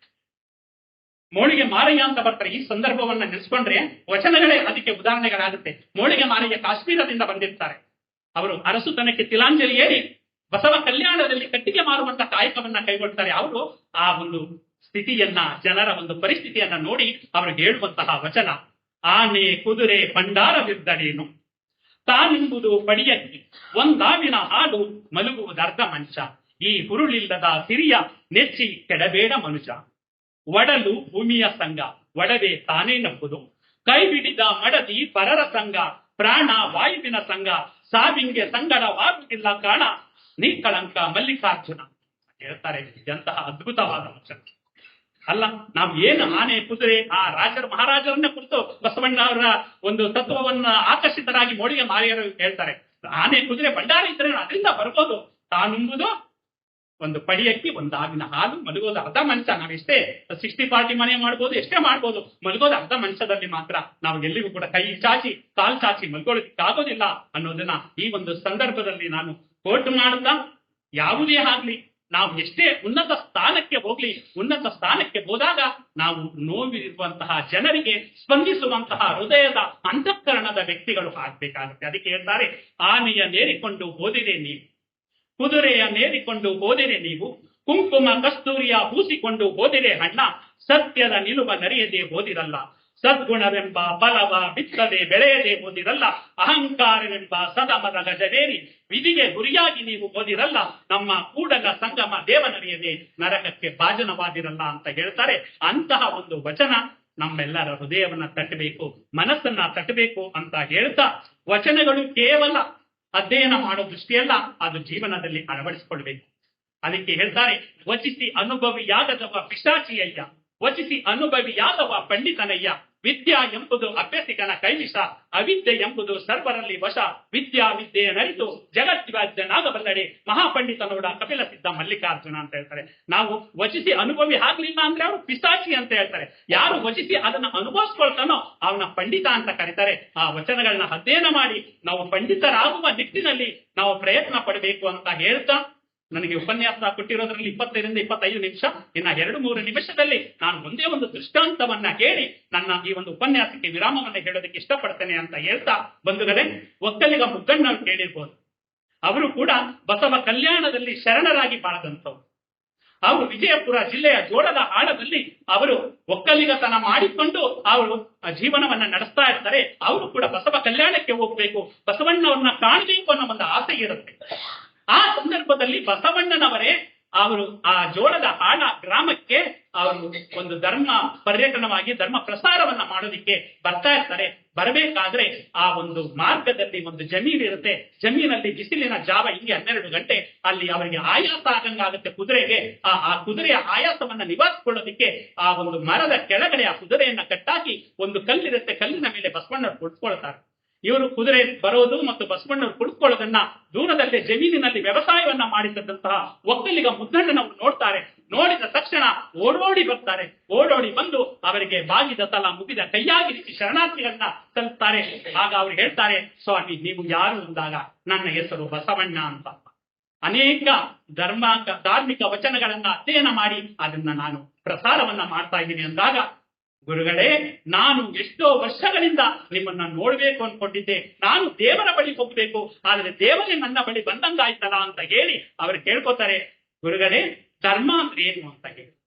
Speaker 1: ಮೋಳಿಗೆ ಮಾರಯ್ಯ ಅಂತ ಬರ್ತಾರೆ. ಈ ಸಂದರ್ಭವನ್ನ ನೆನೆಸ್ಕೊಂಡ್ರೆ ವಚನಗಳೇ ಅದಕ್ಕೆ ಉದಾಹರಣೆಗಳಾಗುತ್ತೆ. ಮೋಳಿಗೆ ಮಾರಯ್ಯ ಕಾಶ್ಮೀರದಿಂದ ಬಂದಿರ್ತಾರೆ. ಅವರು ಅರಸುತನಕ್ಕೆ ತಿಲಾಂಜಲಿ ಏರಿ ಬಸವ ಕಲ್ಯಾಣದಲ್ಲಿ ಕಟ್ಟಿಗೆ ಮಾರುವಂತ ಕಾಯಕವನ್ನ ಕೈಗೊಳ್ತಾರೆ. ಅವರು ಆ ಒಂದು ಸ್ಥಿತಿಯನ್ನ, ಜನರ ಒಂದು ಪರಿಸ್ಥಿತಿಯನ್ನ ನೋಡಿ ಅವರು ಹೇಳುವಂತಹ ವಚನ, ಆನೆ ಕುದುರೆ ಭಂಡಾರವಿದ್ದಡೇನು ತಾನೆಂಬುದು ಪಡಿಯಕ್ಕೆ ಒಂದಾವಿನ ಹಾಡು ಮಲಗುವುದರ್ಧ ಮಂಚ. ಈ ಹುರುಳಿಲ್ಲದ ಸಿರಿಯ ನೆಚ್ಚಿ ಕೆಡಬೇಡ ಮನುಷ್ಯ. ಒಡಲು ಭೂಮಿಯ ಸಂಘ ಒಡವೆ ತಾನೇ ನಂಬುದು. ಕೈ ಬಿಡಿದ ಮಡದಿ ಪರರ ಸಂಘ ಪ್ರಾಣ ವಾಯುವಿನ ಸಂಘ ಸಾವಿಂಗೆ ಸಂಗಡವಾಗುವುದಿಲ್ಲ ಕಾಣ. ನಿಕ್ಕಳಂಕ ಮಲ್ಲಿಕಾರ್ಜುನ ಹೇಳ್ತಾರೆ ಎಂತಹ ಅದ್ಭುತವಾದ ವಚನ. ಅಲ್ಲ, ನಾವು ಏನು ಆನೆ ಕುದುರೆ, ಆ ರಾಜರ, ಮಹಾರಾಜರನ್ನ ಕುರಿತು ಬಸವಣ್ಣ ಅವರ ಒಂದು ತತ್ವವನ್ನ ಆಕರ್ಷಿತರಾಗಿ ಮೋಡಿಗೆ ಮಾರಿಯರು ಹೇಳ್ತಾರೆ. ಆನೆ ಕುದುರೆ ಬಂಡಾರ ಇದ್ರೆ ಅದರಿಂದ ಬರ್ಬೋದು. ತಾನುಂಬುದು ಒಂದು ಪಡಿಯಕ್ಕಿ ಒಂದು ಆಗಿನ ಹಾಲು ಮಲಗೋದು ಅರ್ಧ ಮಂಚ ನಾವೆಷ್ಟೇ ಸಿಕ್ಸ್ಟಿ ಫಾರ್ಟಿ ಮನೆ ಮಾಡ್ಬೋದು, ಎಷ್ಟೇ ಮಾಡ್ಬೋದು, ಮಲಗೋದು ಅರ್ಧ ಮಂಚದಲ್ಲಿ ಮಾತ್ರ. ನಾವು ಎಲ್ಲಿಗೂ ಕೂಡ ಕೈ ಚಾಚಿ, ಕಾಲು ಚಾಚಿ ಮಲ್ಕೊಳ್ಳೋದಕ್ಕಾಗೋದಿಲ್ಲ ಅನ್ನೋದನ್ನ ಈ ಒಂದು ಸಂದರ್ಭದಲ್ಲಿ ನಾನು ಕೋಟ್ ಮಾಡುತ್ತಾ ಯಾವುದೇ ಆಗ್ಲಿ, ನಾವು ಎಷ್ಟೇ ಉನ್ನತ ಸ್ಥಾನಕ್ಕೆ ಹೋಗ್ಲಿ, ಉನ್ನತ ಸ್ಥಾನಕ್ಕೆ ಹೋದಾಗ ನಾವು ನೋವಿರುವಂತಹ ಜನರಿಗೆ ಸ್ಪಂದಿಸುವಂತಹ ಹೃದಯದ ಅಂತಃಕರಣದ ವ್ಯಕ್ತಿಗಳು ಆಗ್ಬೇಕಾಗುತ್ತೆ. ಅದಕ್ಕೆ ಹೇಳ್ತಾರೆ, ಆನೆಯ ನೇರಿಕೊಂಡು ಓದಿದೆ ನೀವು. ಕುದುರೆಯ ನೇರಿಕೊಂಡು ಹೋದಿರೆ ನೀವು, ಕುಂಕುಮ ಕಸ್ತೂರಿಯ ಹೂಸಿಕೊಂಡು ಹೋದಿರೆ ಹಣ್ಣ, ಸತ್ಯದ ನಿಲುವ ನರಿಯದೆ ಹೋದಿರಲ್ಲ. ಸದ್ಗುಣವೆಂಬ ಫಲವ ಬಿತ್ತದೆ ಬೆಳೆಯದೆ ಹೋದಿರಲ್ಲ. ಅಹಂಕಾರವೆಂಬ ಸದಮದ ಗಜವೇರಿ ವಿಧಿಗೆ ಗುರಿಯಾಗಿ ನೀವು ಹೋದಿರಲ್ಲ. ನಮ್ಮ ಕೂಡಲ ಸಂಗಮ ದೇವನರಿಯದೆ ನರಕಕ್ಕೆ ಭಾಜನವಾದಿರಲ್ಲ ಅಂತ ಹೇಳ್ತಾರೆ. ಅಂತಹ ಒಂದು ವಚನ ನಮ್ಮೆಲ್ಲರ ಹೃದಯವನ್ನ ತಟ್ಟಬೇಕು, ಮನಸ್ಸನ್ನ ತಟ್ಟಬೇಕು ಅಂತ ಹೇಳ್ತಾ, ವಚನಗಳು ಕೇವಲ ಅಧ್ಯಯನ ಮಾಡೋ ದೃಷ್ಟಿಯಲ್ಲ ಅದು ಜೀವನದಲ್ಲಿ ಅಳವಡಿಸಿಕೊಳ್ಬೇಕು ಅದಕ್ಕೆ ಹೇಳ್ತಾರೆ ವಚಿಸಿ ಅನುಭವಿಯಾದವ ಪಿಶಾಚಿಯಯ್ಯ ವಚಿಸಿ ಅನುಭವಿಯಾದವ ಪಂಡಿತನಯ್ಯ. ವಿದ್ಯಾ ಎಂಬುದು ಅಭ್ಯಸಿಕನ ಕೈವಿಷ ಅವಿದ್ಯೆ ಎಂಬುದು ಸರ್ವರಲ್ಲಿ ವಶ. ವಿದ್ಯಾ ವಿದ್ಯೆಯ ನರಿತು ಜಗದ್ವಾಜ್ಯನಾಗಬಲ್ಲಡೆ ಮಹಾಪಂಡಿತನೋಡ ಕಪಿಲ ಸಿದ್ಧ ಮಲ್ಲಿಕಾರ್ಜುನ ಅಂತ ಹೇಳ್ತಾರೆ. ನಾವು ವಚಿಸಿ ಅನುಭವಿ ಆಗ್ಲಿಲ್ಲ ಅಂದ್ರೆ ಅವರು ಪಿಸಾಚಿ ಅಂತ ಹೇಳ್ತಾರೆ. ಯಾರು ವಚಿಸಿ ಅದನ್ನ ಅನುಭವಿಸ್ಕೊಳ್ತಾನೋ ಅವನ ಪಂಡಿತ ಅಂತ ಕರೀತಾರೆ. ಆ ವಚನಗಳನ್ನ ಅಧ್ಯಯನ ಮಾಡಿ ನಾವು ಪಂಡಿತರಾಗುವ ನಿಟ್ಟಿನಲ್ಲಿ ನಾವು ಪ್ರಯತ್ನ ಪಡಬೇಕು ಅಂತ ಹೇಳ್ತಾ ನನಗೆ ಉಪನ್ಯಾಸ ಕೊಟ್ಟಿರೋದ್ರಲ್ಲಿ ಇಪ್ಪತ್ತೈದರಿಂದ ಇಪ್ಪತ್ತೈದು ನಿಮಿಷ, ಇನ್ನ ಎರಡು ಮೂರು ನಿಮಿಷದಲ್ಲಿ ನಾನು ಒಂದೇ ಒಂದು ದೃಷ್ಟಾಂತವನ್ನ ಹೇಳಿ ನನ್ನ ಈ ಒಂದು ಉಪನ್ಯಾಸಕ್ಕೆ ವಿರಾಮವನ್ನ ಹೇಳೋದಕ್ಕೆ ಇಷ್ಟಪಡ್ತೇನೆ ಅಂತ ಹೇಳ್ತಾ ಬಂಧುಗಳೇ, ಒಕ್ಕಲಿಗ ಮುಗ್ಗಣ್ಣ ಕೇಳಿರ್ಬೋದು. ಅವರು ಕೂಡ ಬಸವ ಕಲ್ಯಾಣದಲ್ಲಿ ಶರಣರಾಗಿ ಬಾಳದಂಥವ್ರು. ಅವರು ವಿಜಯಪುರ ಜಿಲ್ಲೆಯ ಜೋಳದ ಆಳದಲ್ಲಿ ಅವರು ಒಕ್ಕಲಿಗತನ ಮಾಡಿಕೊಂಡು ಅವರು ಜೀವನವನ್ನ ನಡೆಸ್ತಾ ಇರ್ತಾರೆ. ಅವರು ಕೂಡ ಬಸವ ಕಲ್ಯಾಣಕ್ಕೆ ಹೋಗ್ಬೇಕು. ಬಸವಣ್ಣವ್ರನ್ನ ಕಾಣಬೇಕು ಅನ್ನೋ ಒಂದು ಆಸೆ ಇರುತ್ತೆ. ಆ ಸಂದರ್ಭದಲ್ಲಿ ಬಸವಣ್ಣನವರೇ ಅವರು ಆ ಜೋಳದ ಆಳ ಗ್ರಾಮಕ್ಕೆ ಅವರು ಒಂದು ಧರ್ಮ ಪರ್ಯಟನವಾಗಿ ಧರ್ಮ ಪ್ರಸಾರವನ್ನ ಮಾಡೋದಿಕ್ಕೆ ಬರ್ತಾ ಇರ್ತಾರೆ. ಬರಬೇಕಾದ್ರೆ ಆ ಒಂದು ಮಾರ್ಗದಲ್ಲಿ ಒಂದು ಜಮೀನು ಇರುತ್ತೆ. ಜಮೀನಲ್ಲಿ ಬಿಸಿಲಿನ ಜಾವ ಹಿಂಗೆ ಹನ್ನೆರಡು ಗಂಟೆ ಅಲ್ಲಿ ಅವರಿಗೆ ಆಯಾಸ ಆಗಂಗಾಗುತ್ತೆ ಕುದುರೆಗೆ. ಆ ಆ ಕುದುರೆಯ ಆಯಾಸವನ್ನ ನಿವಾರಿಸಿಕೊಳ್ಳೋದಿಕ್ಕೆ ಆ ಒಂದು ಮರದ ಕೆಳಗಡೆ ಆ ಕುದುರೆಯನ್ನ ಕಟ್ಟಾಕಿ ಒಂದು ಕಲ್ಲಿರುತ್ತೆ. ಕಲ್ಲಿನ ಮೇಲೆ ಬಸವಣ್ಣ ಕುಳಿತುಕೊಳ್ತಾರೆ. ಇವರು ಕುದುರೆ ಬರೋದು ಮತ್ತು ಬಸವಣ್ಣವರು ಕುಳಿತುಕೊಳ್ಳೋದನ್ನ ದೂರದಲ್ಲಿ ಜಮೀನಿನಲ್ಲಿ ವ್ಯವಸಾಯವನ್ನ ಮಾಡಿದಂತಹ ಒಕ್ಕಲಿಗ ಮುದ್ದಣ್ಣನವರು ನೋಡ್ತಾರೆ. ನೋಡಿದ ತಕ್ಷಣ ಓಡೋಡಿ ಬರ್ತಾರೆ. ಓಡೋಡಿ ಬಂದು ಅವರಿಗೆ ಬಾಗಿದ ತಲ ಮುಗಿದ ಕೈಯಾಗಿ ಶರಣಾರ್ಥಿಗಳನ್ನ ತಲುಪ್ತಾರೆ. ಆಗ ಅವ್ರು ಹೇಳ್ತಾರೆ, ಸ್ವಾಮಿ, ನೀವು ಯಾರು ಅಂದಾಗ ನನ್ನ ಹೆಸರು ಬಸವಣ್ಣ ಅಂತ. ಅನೇಕ ಧರ್ಮ ಧಾರ್ಮಿಕ ವಚನಗಳನ್ನ ಅಧ್ಯಯನ ಮಾಡಿ ಅದನ್ನ ನಾನು ಪ್ರಸಾರವನ್ನ ಮಾಡ್ತಾ ಇದ್ದೀನಿ ಅಂದಾಗ ಗುರುಗಳೇ, ನಾನು ಎಷ್ಟೋ ವರ್ಷಗಳಿಂದ ನಿಮ್ಮನ್ನ ನೋಡ್ಬೇಕು ಅನ್ಕೊಂಡಿದ್ದೆ. ನಾನು ದೇವರ ಬಳಿ ಹೋಗ್ಬೇಕು. ಆದ್ರೆ ದೇವರೇ ನನ್ನ ಬಳಿ ಬಂದಂಗಾಯ್ತಲ್ಲ ಅಂತ ಹೇಳಿ ಅವರು ಕೇಳ್ಕೊತಾರೆ. ಗುರುಗಳೇ, ಧರ್ಮ ಅಂದ್ರೆ ಏನು ಅಂತ ಹೇಳಿ.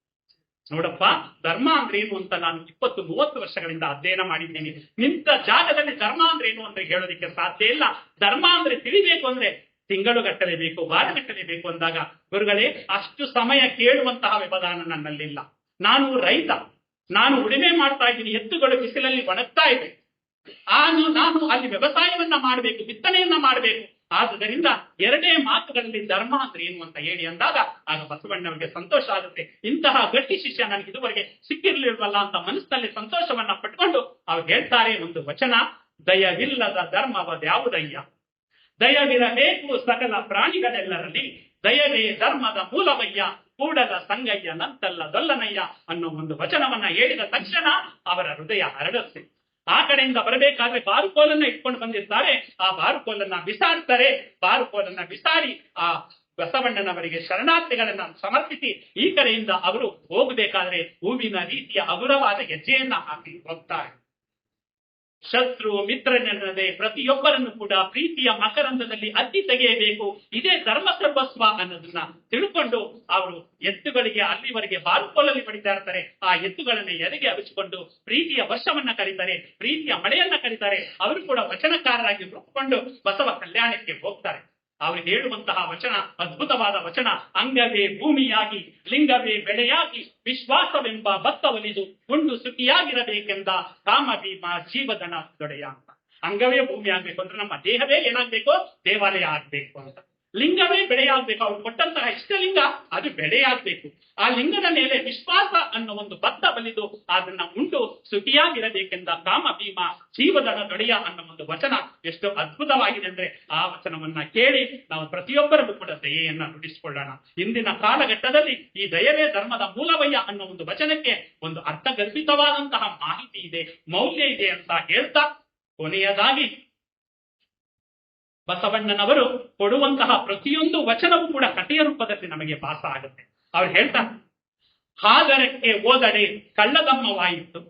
Speaker 1: ನೋಡಪ್ಪ, ಧರ್ಮ ಅಂದ್ರೆ ಏನು ಅಂತ ನಾನು ಇಪ್ಪತ್ತು ಮೂವತ್ತು ವರ್ಷಗಳಿಂದ ಅಧ್ಯಯನ ಮಾಡಿದ್ದೇನೆ. ನಿಂತ ಜಾಗದಲ್ಲಿ ಧರ್ಮ ಅಂದ್ರೆ ಏನು ಅಂತ ಹೇಳೋದಿಕ್ಕೆ ಸಾಧ್ಯ ಇಲ್ಲ. ಧರ್ಮ ಅಂದ್ರೆ ತಿಳಿಬೇಕು ಅಂದ್ರೆ ತಿಂಗಳು ಕಟ್ಟಲೇಬೇಕು ವಾರ ಗಟ್ಟಲೆ ಬೇಕು ಅಂದಾಗ, ಗುರುಗಳೇ, ಅಷ್ಟು ಸಮಯ ಕೇಳುವಂತಹ ವ್ಯವಧಾನ ನನ್ನಲ್ಲಿಲ್ಲ. ನಾನು ರೈತ. ನಾನು ಉಳಿಮೆ ಮಾಡ್ತಾ ಇದ್ದೀನಿ, ಎತ್ತುಗಳು ಬಿಸಿಲಲ್ಲಿ ಒಣಗ್ತಾ ಇದೆ. ಆನು ನಾನು ಅಲ್ಲಿ ವ್ಯವಸಾಯವನ್ನ ಮಾಡಬೇಕು, ಬಿತ್ತನೆಯನ್ನ ಮಾಡಬೇಕು. ಆದುದರಿಂದ ಎರಡೇ ಮಾತುಗಳಲ್ಲಿ ಧರ್ಮ ಅಂದ್ರೆ ಏನು ಅಂತ ಹೇಳಿ ಅಂದಾಗ, ಆಗ ಬಸವಣ್ಣವರಿಗೆ ಸಂತೋಷ ಆಗುತ್ತೆ. ಇಂತಹ ಗಟ್ಟಿ ಶಿಷ್ಯ ನನಗೆ ಇದುವರೆಗೆ ಸಿಕ್ಕಿರ್ಲಿಲ್ವಲ್ಲ ಅಂತ ಮನಸ್ಸಿನಲ್ಲಿ ಸಂತೋಷವನ್ನ ಪಟ್ಕೊಂಡು ಅವ್ರು ಹೇಳ್ತಾರೆ ಒಂದು ವಚನ, ದಯವಿಲ್ಲದ ಧರ್ಮವದ್ಯಾವುದಯ್ಯ ದಯವಿರಬೇಕು ಸಕಲ ಪ್ರಾಣಿಗಳೆಲ್ಲರಲ್ಲಿ ದಯವೇ ಧರ್ಮದ ಮೂಲವಯ್ಯ? ಕೂಡಲ ಸಂಗಯ್ಯ ನಂತಲ್ಲ ದೊಲ್ಲನಯ್ಯ ಅನ್ನೋ ಒಂದು ವಚನವನ್ನ ಹೇಳಿದ ತಕ್ಷಣ ಅವರ ಹೃದಯ ಹರಡುತ್ತೆ. ಆ ಕಡೆಯಿಂದ ಬರಬೇಕಾದ್ರೆ ಬಾರುಕೋಲನ್ನ ಇಟ್ಕೊಂಡು ಬಂದಿರ್ತಾರೆ. ಆ ಬಾರುಕೋಲನ್ನ ಬಿಸಾಡ್ತಾರೆ. ಬಾರುಕೋಲನ್ನ ಬಿಸಾಡಿ ಆ ಬಸವಣ್ಣನವರಿಗೆ ಶರಣಾರ್ಥಿಗಳನ್ನ ಸಮರ್ಪಿಸಿ ಈ ಕಡೆಯಿಂದ ಅವರು ಹೋಗಬೇಕಾದ್ರೆ ಹೂವಿನ ರೀತಿಯ ಹಗುರವಾದ ಹೆಜ್ಜೆಯನ್ನ ಹಾಕಿ ಹೋಗ್ತಾರೆ. ಶತ್ರು ಮಿತ್ರನೆನ್ನದೆ ಪ್ರತಿಯೊಬ್ಬರನ್ನು ಕೂಡ ಪ್ರೀತಿಯ ಮಕರಂದದಲ್ಲಿ ಅದ್ದಿ ತೆಗೆಯಬೇಕು. ಇದೇ ಧರ್ಮ ಸರ್ವಸ್ವ ಅನ್ನೋದನ್ನ ತಿಳ್ಕೊಂಡು ಅವರು ಎತ್ತುಗಳಿಗೆ ಅಲ್ಲಿವರೆಗೆ ಬಾರುಕೋಲಲ್ಲಿ ಪಡಿತಾ ಇರ್ತಾರೆ. ಆ ಎತ್ತುಗಳನ್ನ ಎದೆಗೆ ಹವಿಸಿಕೊಂಡು ಪ್ರೀತಿಯ ವರ್ಷವನ್ನ ಕರೀತಾರೆ, ಪ್ರೀತಿಯ ಮಳೆಯನ್ನ ಕರೀತಾರೆ. ಅವರು ಕೂಡ ವಚನಕಾರರಾಗಿ ರೂಪುಕೊಂಡು ಬಸವ ಕಲ್ಯಾಣಕ್ಕೆ ಹೋಗ್ತಾರೆ. ಅವರು ಹೇಳುವಂತಹ ವಚನ, ಅದ್ಭುತವಾದ ವಚನ, ಅಂಗವೇ ಭೂಮಿಯಾಗಿ, ಲಿಂಗವೇ ಬೆಳೆಯಾಗಿ, ವಿಶ್ವಾಸವೆಂಬ ಭತ್ತ ಒಲಿದು ಗುಂಡು ಸುಖಿಯಾಗಿರಬೇಕೆಂದ ಕಾಮ ಭೀಮ ಜೀವದನ ದೊಡೆಯ ಅಂತ. ಅಂಗವೇ ಭೂಮಿ ಆಗ್ಬೇಕು ಅಂದ್ರೆ ನಮ್ಮ ದೇಹವೇ ಏನಾಗ್ಬೇಕು, ದೇವಾಲಯ ಆಗ್ಬೇಕು ಅಂತ. ಲಿಂಗವೇ ಬೆಳೆಯಾಗಬೇಕು. ಅವ್ರು ಕೊಟ್ಟಂತಹ ಇಷ್ಟಲಿಂಗ ಅದು ಬೆಳೆಯಾಗಬೇಕು. ಆ ಲಿಂಗದ ಮೇಲೆ ವಿಶ್ವಾಸ ಅನ್ನೋ ಒಂದು ಬತ್ತ ಬಲಿದು ಅದನ್ನ ಉಂಟು ಸುಖಿಯಾಗಿರಬೇಕೆಂದ ಕಾಮ ಭೀಮ ಜೀವದನ ದೊಡೆಯ ಅನ್ನೋ ಒಂದು ವಚನ ಎಷ್ಟು ಅದ್ಭುತವಾಗಿದೆ ಅಂದ್ರೆ ಆ ವಚನವನ್ನ ಕೇಳಿ ನಾವು ಪ್ರತಿಯೊಬ್ಬರಿಗೂ ಕೂಡ ದಯೆಯನ್ನ ನುಡಿಸಿಕೊಳ್ಳೋಣ. ಇಂದಿನ ಕಾಲಘಟ್ಟದಲ್ಲಿ ಈ ದಯವೇ ಧರ್ಮದ ಮೂಲವಯ್ಯ ಅನ್ನೋ ಒಂದು ವಚನಕ್ಕೆ ಒಂದು ಅರ್ಥಗರ್ಭಿತವಾದಂತಹ ಮಾಹಿತಿ ಇದೆ, ಮೌಲ್ಯ ಇದೆ ಅಂತ ಹೇಳ್ತಾ ಕೊನೆಯದಾಗಿ ಬಸವಣ್ಣನವರು ಕೊಡುವಂತಹ ಪ್ರತಿಯೊಂದು ವಚನವೂ ಕೂಡ ಕಥೆಯ ರೂಪದಲ್ಲಿ ನಮಗೆ ಭಾಸ ಆಗುತ್ತೆ ಅವ್ರು ಹೇಳ್ತಾರೆ, ಹಾಗರಕ್ಕೆ ಓದಡೆ ಕಳ್ಳದಮ್ಮವಾಯಿತು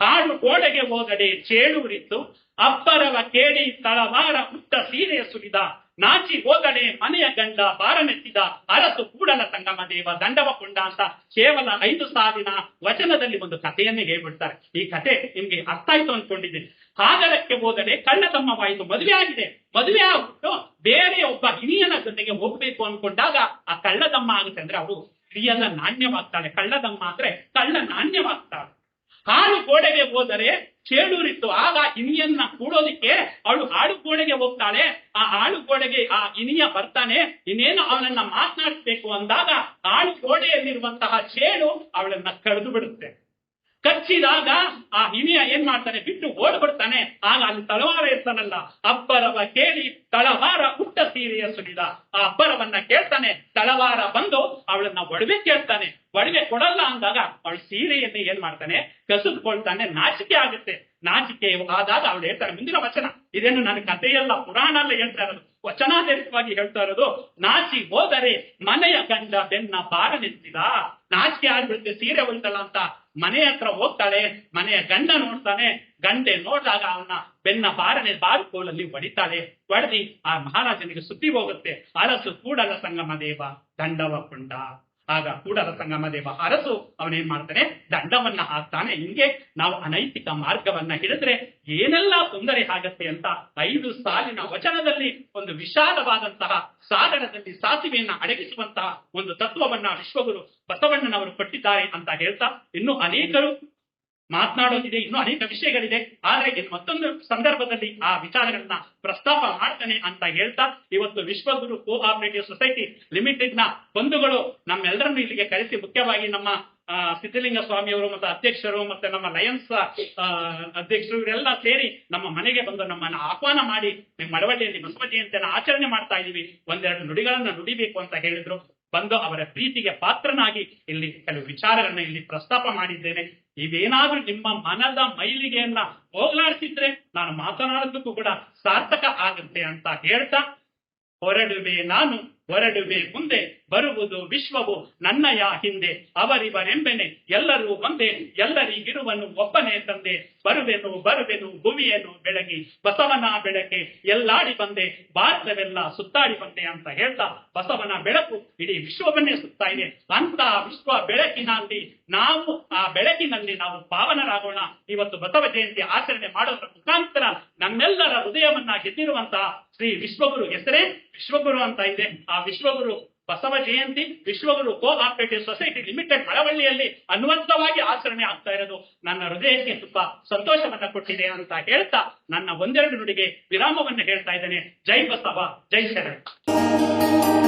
Speaker 1: ಹಾಡು ಗೋಡೆಗೆ ಓದಡೆ ಚೇಳೂರಿತ್ತು, ಅಪ್ಪರವ ಕೇಳಿ ತಳವಾರ ಉತ್ತ ಸೀರೆ ಸುರಿದ ನಾಚಿ ಹೋದಡೆ ಮನೆಯ ಗಂಡ ಬಾರನೆತ್ತಿದ ಅರಸು ಕೂಡಲ ಸಂಗಮ ದೇವ ದಂಡವ ಕೊಂಡ ಅಂತ ಕೇವಲ ಐದು ಸಾವಿನ ವಚನದಲ್ಲಿ ಒಂದು ಕಥೆಯನ್ನೇ ಹೇಳ್ಬಿಡ್ತಾರೆ. ಈ ಕಥೆ ನಿಮ್ಗೆ ಅರ್ಥ ಆಯ್ತು ಅನ್ಕೊಂಡಿದ್ದೀನಿ ಹಾಗರಕ್ಕೆ ಹೋದರೆ ಕಳ್ಳತಮ್ಮವಾಯಿತು ಮದುವೆ ಆಗಿದೆ. ಮದುವೆ ಆಗ್ಬಿಟ್ಟು ಬೇರೆ ಒಬ್ಬ ಹಿರಿಯನ ಜೊತೆಗೆ ಹೋಗ್ಬೇಕು ಅನ್ಕೊಂಡಾಗ ಆ ಕಳ್ಳದಮ್ಮ ಆಗುತ್ತೆ ಅಂದ್ರೆ ಅವರು ಸ್ತ್ರೀಯನ್ನ ನಾಣ್ಯವಾಗ್ತಾಳೆ. ಕಳ್ಳದಮ್ಮ ಅಂದ್ರೆ ಕಳ್ಳ ನಾಣ್ಯವಾಗ್ತಾಳೆ. ಹಾಲು ಗೋಡೆಗೆ ಹೋದರೆ ಚೇಳೂರಿತ್ತು ಆಗ ಇನಿಯನ್ನ ಕೂಡೋದಿಕ್ಕೆ ಅವಳು ಹಾಡು ಗೋಡೆಗೆ ಹೋಗ್ತಾಳೆ. ಆ ಹಾಡು ಗೋಡೆಗೆ ಆ ಇನಿಯ ಬರ್ತಾನೆ. ಇನ್ನೇನು ಅವನನ್ನ ಮಾತನಾಡಿಸ್ಬೇಕು ಅಂದಾಗ ಹಾಡು ಗೋಡೆಯಲ್ಲಿರುವಂತಹ ಚೇಳು ಅವಳನ್ನ ಕಳೆದು ಬಿಡುತ್ತೆ ಕಚ್ಚಿದಾಗ ಆ ಹಿರಿಯ ಏನ್ ಮಾಡ್ತಾನೆ? ಬಿಟ್ಟು ಓಡ್ಬಿಡ್ತಾನೆ. ಆಗ ಅಲ್ಲಿ ತಳವಾರ ಇರ್ತಾನಲ್ಲ, ಅಬ್ಬರವ ಕೇಳಿ ತಳವಾರ ಉಟ್ಟ ಸೀರೆಯ ಸುರಿದ ಆ ಅಬ್ಬರವನ್ನ ಕೇಳ್ತಾನೆ. ತಳವಾರ ಬಂದು ಅವಳನ್ನ ಒಡವೆ ಕೇಳ್ತಾನೆ. ಒಡವೆ ಕೊಡಲ್ಲ ಅಂದಾಗ ಅವಳ ಸೀರೆಯನ್ನ ಏನ್ ಮಾಡ್ತಾನೆ? ಕಸಿದುಕೊಳ್ತಾನೆ. ನಾಚಿಕೆ ಆಗುತ್ತೆ. ನಾಚಿಕೆ ಆದಾಗ ಅವಳು ಹೇಳ್ತಾರೆ ಮುಂದಿನ ವಚನ. ಇದೇನು ನನ್ನ ಕಥೆಯಲ್ಲ, ಪುರಾಣ ಅಲ್ಲ ಹೇಳ್ತಾ ಇರೋದು. ವಚನಾಧಾರಿತವಾಗಿ ಹೇಳ್ತಾ ಇರೋದು, ನಾಚಿ ಹೋದರೆ ಮನೆಯ ಗಂಡ ಬೆನ್ನ ಬಾರ ನಿಂತಿದ. ನಾಚಿಕೆ ಆಗ್ಬಿಡುತ್ತೆ ಸೀರೆ ಉಳಿತಲ್ಲ ಅಂತ ಮನೆ ಹತ್ರ ಹೋಗ್ತಾಳೆ, ಮನೆಯ ಗಂಡ ನೋಡ್ತಾನೆ. ಗಂಡೆ ನೋಡಿದಾಗ ಅವನ ಬೆನ್ನ ಬಾರನೆ ಬಾರುಕೋಲಲ್ಲಿ ಹೊಡಿತಾಳೆ. ಹೊಡೆದಿ ಆ ಮಹಾರಾಜನಿಗೆ ಸುದ್ದಿ ಹೋಗುತ್ತೆ. ಅರಸು ಕೂಡಲ ಸಂಗಮ ದೇವ ದಂಡವ ಕೊಂಡ ಆಗ ಸಂಗಮ ದೇವ ಅರಸು ಅವನೇನ್ ಮಾಡ್ತಾನೆ, ದಂಡವನ್ನ ಹಾಕ್ತಾನೆ. ಹಿಂಗೆ ನಾವು ಅನೈತಿಕ ಮಾರ್ಗವನ್ನ ಹಿಡಿದ್ರೆ ಏನೆಲ್ಲ ತೊಂದರೆ ಆಗತ್ತೆ ಅಂತ ಐದು ಸಾಲಿನ ವಚನದಲ್ಲಿ, ಒಂದು ವಿಶಾಲವಾದಂತಹ ಸಾಗರದಲ್ಲಿ ಸಾಸಿವೆಯನ್ನ ಅಡಗಿಸುವಂತಹ ಒಂದು ತತ್ವವನ್ನ ವಿಶ್ವಗುರು ಬಸವಣ್ಣನವರು ಕೊಟ್ಟಿದ್ದಾರೆ ಅಂತ ಹೇಳ್ತಾ, ಇನ್ನು ಅನೇಕರು ಮಾತನಾಡೋದಿದೆ, ಇನ್ನೂ ಅನೇಕ ವಿಷಯಗಳಿದೆ. ಆದ್ರೆ ಮತ್ತೊಂದು ಸಂದರ್ಭದಲ್ಲಿ ಆ ವಿಚಾರಗಳನ್ನ ಪ್ರಸ್ತಾಪ ಮಾಡ್ತಾನೆ ಅಂತ ಹೇಳ್ತಾ, ಇವತ್ತು ವಿಶ್ವಗುರು ಕೋಆಪರೇಟಿವ್ ಸೊಸೈಟಿ ಲಿಮಿಟೆಡ್ನ ಬಂಧುಗಳು ನಮ್ಮೆಲ್ಲರನ್ನು ಇಲ್ಲಿಗೆ ಕರೆಸಿ, ಮುಖ್ಯವಾಗಿ ನಮ್ಮ ಸಿದ್ಧಲಿಂಗ ಸ್ವಾಮಿಯವರು ಮತ್ತು ಅಧ್ಯಕ್ಷರು ಮತ್ತೆ ನಮ್ಮ ಲಯನ್ಸ್ ಅಧ್ಯಕ್ಷರು ಇವರೆಲ್ಲ ಸೇರಿ ನಮ್ಮ ಮನೆಗೆ ಬಂದು ನಮ್ಮನ್ನ ಆಹ್ವಾನ ಮಾಡಿ, ನಿಮ್ಮ ಮಡವಳ್ಳಿಯಲ್ಲಿ ಬಸವ ಜಯಂತಿಯನ್ನು ಆಚರಣೆ ಮಾಡ್ತಾ ಇದೀವಿ. ಒಂದೆರಡು ನುಡಿಗಳನ್ನ ನುಡಿಬೇಕು ಅಂತ ಹೇಳಿದ್ರು. ಬಂದು ಅವರ ಪ್ರೀತಿಗೆ ಪಾತ್ರನಾಗಿ ಇಲ್ಲಿ ಕೆಲವು ವಿಚಾರಗಳನ್ನು ಇಲ್ಲಿ ಪ್ರಸ್ತಾಪ ಮಾಡಿದ್ದೇನೆ. ಇವೇನಾದ್ರೂ ನಿಮ್ಮ ಮನದ ಮೈಲಿಗೆಯನ್ನ ಹೋಗ್ಲಾಡಿಸಿದ್ರೆ ನಾನು ಮಾತನಾಡೋದಕ್ಕೂ ಕೂಡ ಸಾರ್ಥಕ ಆಗುತ್ತೆ ಅಂತ ಹೇಳ್ತಾ ಹೊರಡುವೆ ನಾನು. ಹೊರಡುವೆ ಮುಂದೆ ಬರುವುದು ವಿಶ್ವವು ನನ್ನಯ ಹಿಂದೆ. ಅವರಿವರೆಂಬೆನೆ ಎಲ್ಲರೂ ಒಂದೇ. ಎಲ್ಲರಿಗಿರುವನು ಒಬ್ಬನೇ ತಂದೆ. ಬರುವೆನು ಬರುವೆನು, ಭೂಮಿಯನ್ನು ಬೆಳಗಿ. ಬಸವನ ಬೆಳಕೆ ಎಲ್ಲಾಡಿ ಬಂದೆ. ಭಾರತವೆಲ್ಲ ಸುತ್ತಾಡಿ ಬಂದೆ ಅಂತ ಹೇಳ್ತಾ ಬಸವನ ಬೆಳಕು ಇಡೀ ವಿಶ್ವವನ್ನೇ ಸುತ್ತಾ ಇದೆ. ಅಂತ ವಿಶ್ವ ಬೆಳಕಿನಲ್ಲಿ ನಾವು, ಆ ಬೆಳಕಿನಲ್ಲಿ ನಾವು ಪಾವನರಾಗೋಣ. ಇವತ್ತು ಬಸವ ಜಯಂತಿ ಆಚರಣೆ ಮಾಡೋದ್ರ ಮುಖಾಂತರ ನಮ್ಮೆಲ್ಲರ ಹೃದಯವನ್ನ ಗೆದ್ದಿರುವಂತಹ ಶ್ರೀ ವಿಶ್ವಗುರು ಹೆಸರೇ ವಿಶ್ವಗುರು ಅಂತ ಇದೆ. ಆ Vishwaguru Basava Jayanti, Vishwaguru co operative society limited ಮಳವಳ್ಳಿಯಲ್ಲಿ ಅನ್ವಂತವಾಗಿ ಆಚರಣೆ ಆಗ್ತಾ ಇರೋದು ನನ್ನ ಹೃದಯಕ್ಕೆ ತುಂಬಾ ಸಂತೋಷವನ್ನ ಕೊಟ್ಟಿದೆ ಅಂತ ಹೇಳ್ತಾ ನನ್ನ ಒಂದೆರಡು ನುಡಿಗೆ ವಿರಾಮವನ್ನು ಹೇಳ್ತಾ ಇದ್ದೇನೆ. ಜೈ ಬಸವ, ಜೈ ಶರಣ.